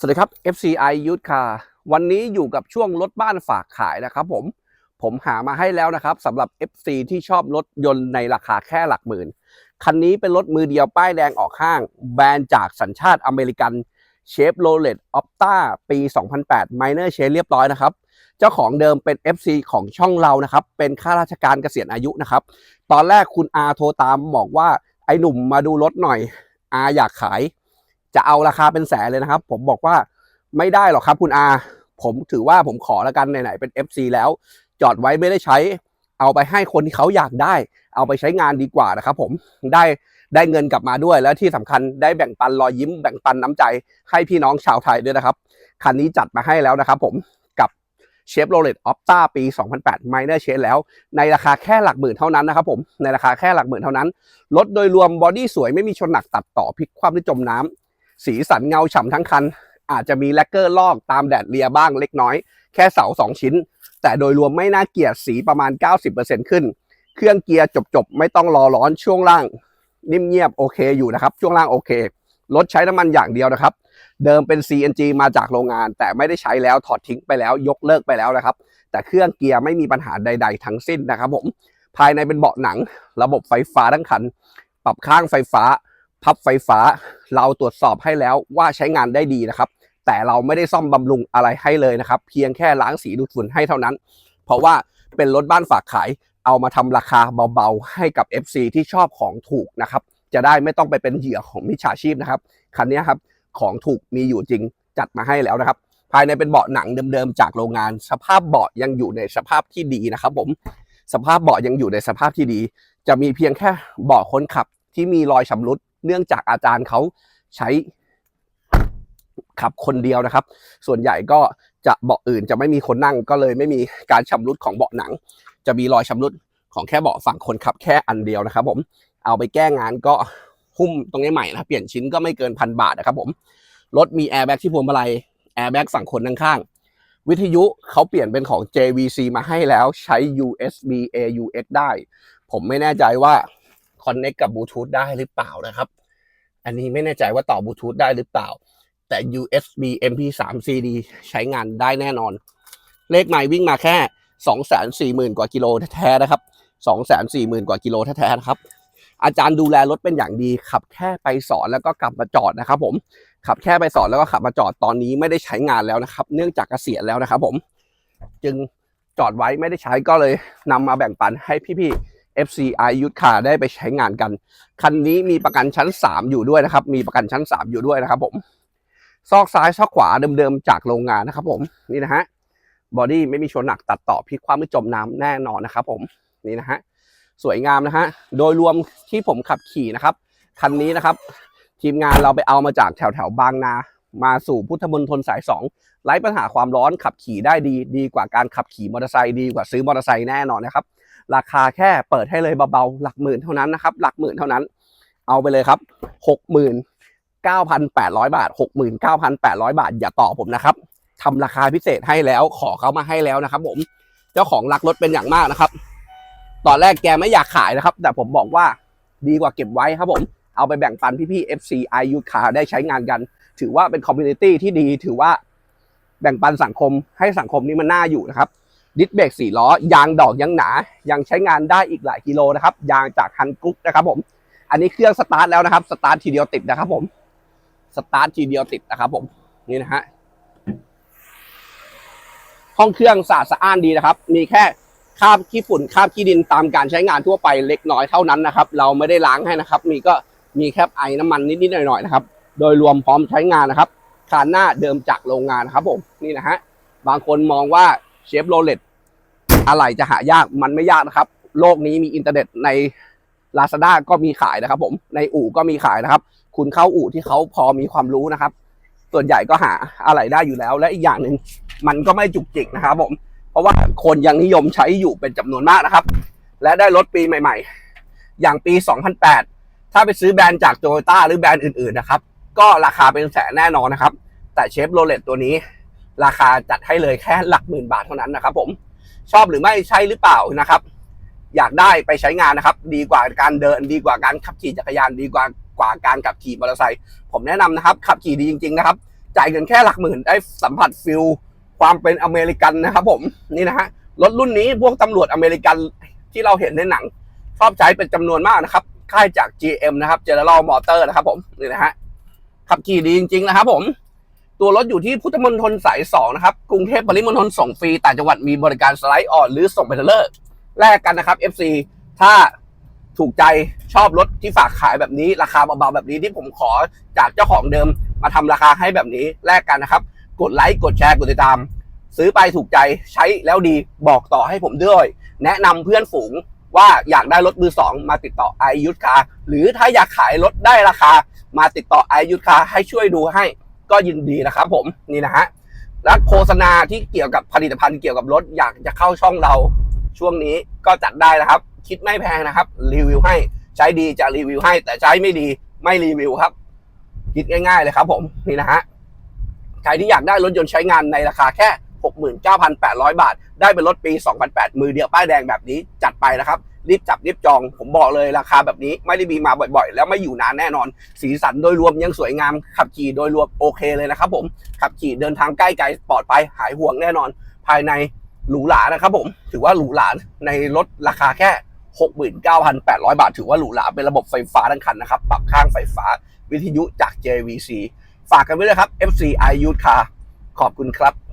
สวัสดีครับ FCI ยุทธคาวันนี้อยู่กับช่วงรถบ้านฝากขายนะครับผม ผมหามาให้แล้วนะครับสำหรับ FC ที่ชอบรถยนต์ในราคาแค่หลักหมื่น คันนี้เป็นรถมือเดียวป้ายแดงออกห้าง แบรนด์จากสัญชาติอเมริกันเชฟโรเลตออปต้าปี 2008 Minor c h a n g เรียบร้อยนะครับ เจ้าของเดิมเป็น FC ของช่องเรานะครับ เป็นข้าราชการเกษียณอายุนะครับ ตอนแรกคุณอาโทรตามบอกว่าไอ้หนุ่มมาดูรถหน่อยอาอยากขาย จะเอาราคาเป็นแสนเลยนะครับ ผมบอกว่าไม่ได้หรอกครับคุณอา ผมถือว่าผมขอแล้วกันไหนๆเป็น FC แล้ว จอดไว้ไม่ได้ใช้ เอาไปให้คนที่เขาอยากได้ เอาไปใช้งานดีกว่านะครับ ผมได้ได้เงินกลับมาด้วย แล้วที่สำคัญได้แบ่งปันรอยยิ้มแบ่งปันน้ำใจให้พี่น้องชาวไทยด้วยนะครับคันนี้จัดมาให้แล้วนะครับผมกับเชฟโรเลตออปต้าปี 2008 Minor Change แล้ว ในราคาแค่หลักหมื่นเท่านั้นนะครับผมในราคาแค่หลักหมื่นเท่านั้นรถโดยรวมบอดี้สวยไม่มีชนหนักตัดต่อพลิกคว่ำหรือจมน้ำ สีสันเงาฉ่ำทั้งคัน อาจจะมีแลกเกอร์ลอกตามแดดเลียบ้างเล็กน้อย แค่เสา 2 ชิ้น แต่โดยรวมไม่น่าเกลียดสีประมาณ 90%ขึ้น เครื่องเกียร์จบๆ ไม่ต้องรอร้อนช่วงล่าง นิ่มเงียบโอเคอยู่นะครับ ช่วงล่างโอเครถใช้น้ำมันอย่างเดียวนะครับ เดิมเป็น CNG มาจากโรงงาน แต่ไม่ได้ใช้แล้วถอดทิ้งไปแล้วยกเลิกไปแล้วนะครับ แต่เครื่องเกียร์ไม่มีปัญหาใด ๆ ทั้งสิ้นนะครับผมภายในเป็นเบาะหนัง ระบบไฟฟ้าทั้งคัน ปรับข้างไฟฟ้า พับไฟฟ้า เราตรวจสอบให้แล้วว่าใช้งานได้ดีนะครับ แต่เราไม่ได้ซ่อมบำรุงอะไรให้เลยนะครับ เพียงแค่ล้างสีดูดฝุ่นให้เท่านั้น เพราะว่าเป็นรถบ้านฝากขาย เอามาทำราคาเบาๆให้กับ FC ที่ชอบของถูกนะครับ จะได้ไม่ต้องไปเป็นเหยื่อของมิจฉาชีพนะครับคันนี้ครับของถูกมีอยู่จริงจัดมาให้แล้วนะครับ ภายในเป็นเบาะหนังเดิมๆจากโรงงาน สภาพเบาะยังอยู่ในสภาพที่ดีนะครับ ผมสภาพเบาะยังอยู่ในสภาพที่ดี จะมีเพียงแค่เบาะคนขับที่มีรอยชำรุด เนื่องจากอาจารย์เขาใช้ขับคนเดียวนะครับ ส่วนใหญ่ก็จะเบาะอื่นจะไม่มีคนนั่งก็เลยไม่มีการชำรุดของเบาะหนัง จะมีรอยชำรุดของแค่เบาะฝั่งคนขับแค่อันเดียวนะครับ ผมเอาไปแก้งานก็หุ้มตรงนี้ใหม่นะเปลี่ยนชิ้นก็ไม่เกินพันบาทนะครับผมรถมีแอร์แบ็กที่พวงมาลัยแอร์แบ็กฝั่งคนข้างๆวิทยุเขาเปลี่ยนเป็นของ JVC มาให้แล้วใช้ USB AUX ได้ ผมไม่แน่ใจว่า Connect กับบลูทูธได้หรือเปล่านะครับ อันนี้ไม่แน่ใจว่าต่อบลูทูธได้หรือเปล่า แต่ USB MP3 CD ใช้งานได้แน่นอน เลขไมล์วิ่งมาแค่ 240,000 กว่ากิโลแท้ๆนะครับ 240,000 กว่ากิโลแท้ๆนะครับอาจารย์ดูแลรถเป็นอย่างดี ขับแค่ไปสอนแล้วก็กลับมาจอดนะครับ ผมขับแค่ไปสอนแล้วก็ขับมาจอดตอนนี้ไม่ได้ใช้งานแล้วนะครับ เนื่องจากเกษียณแล้วนะครับ ผม จึงจอดไว้ไม่ได้ใช้ก็เลยนำมาแบ่งปันให้พี่ๆ FCI ยุทธคาได้ไปใช้งานกัน คันนี้มีประกันชั้น 3 อยู่ด้วยนะครับ มีประกันชั้น 3 อยู่ด้วยนะครับผม ซอกซ้ายซอกขวาเดิมๆจากโรงงานนะครับผม นี่นะฮะ บอดี้ไม่มีชนหนักตัดต่อพลิกความไม่จมน้ำแน่นอนนะครับผม นี่นะฮะ สวยงามนะฮะ โดยรวมที่ผมขับขี่นะครับ คันนี้นะครับ ทีมงานเราไปเอามาจากแถวแถวบางนา มาสู่พุทธมณฑลสาย2ไร้ปัญหาความร้อนขับขี่ได้ดี ดีกว่าการขับขี่มอเตอร์ไซค์ดีกว่าซื้อมอเตอร์ไซค์แน่นอนนะครับ ราคาแค่เปิดให้เลยเบาๆหลักหมื่นเท่านั้นนะครับ หลักหมื่นเท่านั้น เอาไปเลยครับหกหมื่นเก้าพันแปดร้อยบาทหกหมื่นเก้าพันแปดร้อยบาท อย่าต่อผมนะครับทำราคาพิเศษให้แล้วขอเขามาให้แล้วนะครับ ผมเจ้าของรักรถเป็นอย่างมากนะครับ ตอนแรกแกไม่อยากขายนะครับ แต่ผมบอกว่าดีกว่าเก็บไว้ครับผมเอาไปแบ่งปันพี่ๆ FC i u คาได้ใช้งานกัน ถือว่าเป็นคอมมูนิตี้ที่ดี ถือว่าแบ่งปันสังคมให้สังคมนี้มันน่าอยู่นะครับ ดิสเบรกสี่ล้อยางดอกยังหนา ยังใช้งานได้อีกหลายกิโลนะครับ ยางจากฮันกรุ๊ปนะครับผม อันนี้เครื่องสตาร์ทแล้วนะครับ สตาร์ททีเดียวติดนะครับ ผม สตาร์ททีเดียวติดนะครับ ผม นี่นะฮะ ห้องเครื่องสะอาดสะอ้านดีนะครับ มีแค่คราบขี้ฝุ่นคราบขี้ดินตามการใช้งานทั่วไปเล็กน้อยเท่านั้นนะครับ เราไม่ได้ล้างให้นะครับ มีก็มีแค่ไอน้ำมันนิดๆหน่อยๆนะครับ โดยรวมพร้อมใช้งานนะครับคานหน้าเดิมจากโรงงานนะครับผม นี่นะฮะ บางคนมองว่าเชฟโรเลต อะไรจะหายากมันไม่ยากนะครับ โลกนี้มีอินเทอร์เน็ตใน Lazada ก็มีขายนะครับผมในอู่ก็มีขายนะครับ คุณเข้าอู่ที่เขาพอมีความรู้นะครับ ส่วนใหญ่ก็หาอะไรได้อยู่แล้ว และอีกอย่างหนึ่งมันก็ไม่จุกจิกนะครับผม เพราะว่าคนยังนิยมใช้อยู่เป็นจำนวนมากนะครับ และได้รถปีใหม่ ๆ อย่างปี 2008 ถ้าไปซื้อแบรนด์จากโตโยต้าหรือแบรนด์อื่นๆนะครับก็ราคาเป็นแสนแน่นอนนะครับ แต่เชฟโรเลตตัวนี้ ราคาจัดให้เลยแค่หลักหมื่นบาทเท่านั้นนะครับผม ชอบหรือไม่ใช่หรือเปล่านะครับ อยากได้ไปใช้งานนะครับ ดีกว่าการเดิน ดีกว่าการขับขี่จักรยานดีกว่ากว่าการขับขี่มอเตอร์ไซค์ผมแนะนำนะครับ ขับขี่ดีจริง ๆ นะครับ จ่ายเงินแค่หลักหมื่นได้สัมผัสฟิลความเป็นอเมริกันนะครับ ผมนี่นะฮะรถรุ่นนี้พวกตำรวจอเมริกันที่เราเห็นในหนัง ชอบใช้เป็นจำนวนมากนะครับ ค่ายจาก GM นะครับ General Motor นะครับผม นี่นะฮะ ขับขี่ดีจริง ๆ นะครับผม ตัวรถอยู่ที่พุทธมณฑลสาย2นะครับ กรุงเทพปริมณฑลส่งฟรี ต่างจังหวัดมีบริการสไลด์ออนหรือส่งไปเทเลอร์แลกกันนะครับ FC ถ้าถูกใจชอบรถที่ฝากขายแบบนี้ ราคาเบาๆแบบนี้ที่ผมขอจากเจ้าของเดิมมาทำราคาให้แบบนี้แลกกันนะครับ กดไลค์กดแชร์กดติดตาม ซื้อไปถูกใจใช้แล้วดีบอกต่อให้ผมด้วย แนะนำเพื่อนฝูงว่าอยากได้รถมือสองมาติดต่อไอยุทธคาหรือถ้าอยากขายรถได้ราคา มาติดต่อไอยุทธคาให้ช่วยดูให้ ก็ยินดีนะครับผมนี่นะฮะและโฆษณาที่เกี่ยวกับผลิตภัณฑ์เกี่ยวกับรถอยากจะเข้าช่องเราช่วงนี้ก็จัดได้นะครับ คิดไม่แพงนะครับ รีวิวให้ใช้ดีจะรีวิวให้ แต่ใช้ไม่ดีไม่รีวิวครับ คิดง่ายๆเลยครับ ผมนี่นะฮะใครที่อยากได้รถยนต์ใช้งานในราคาแค่ 69,800 บาท ได้เป็นรถปี 2008 มือเดียวป้ายแดงแบบนี้จัดไปนะครับ รีบจับรีบจอง ผมบอกเลยราคาแบบนี้ไม่ได้มีมาบ่อยๆ แล้วไม่อยู่นานแน่นอน สีสันโดยรวมยังสวยงาม ขับขี่โดยรวมโอเคเลยนะครับผมขับขี่เดินทางใกล้ไกลปลอดภัยหายห่วงแน่นอน ภายในหรูหรานะครับผมถือว่าหรูหราในรถราคาแค่ 69,800 บาท ถือว่าหรูหราเป็นระบบไฟฟ้าทั้งคันนะครับปรับข้างไฟฟ้าวิทยุจาก JVC ฝากกันไว้เลยครับ FCI Youth Car ขอบคุณครับ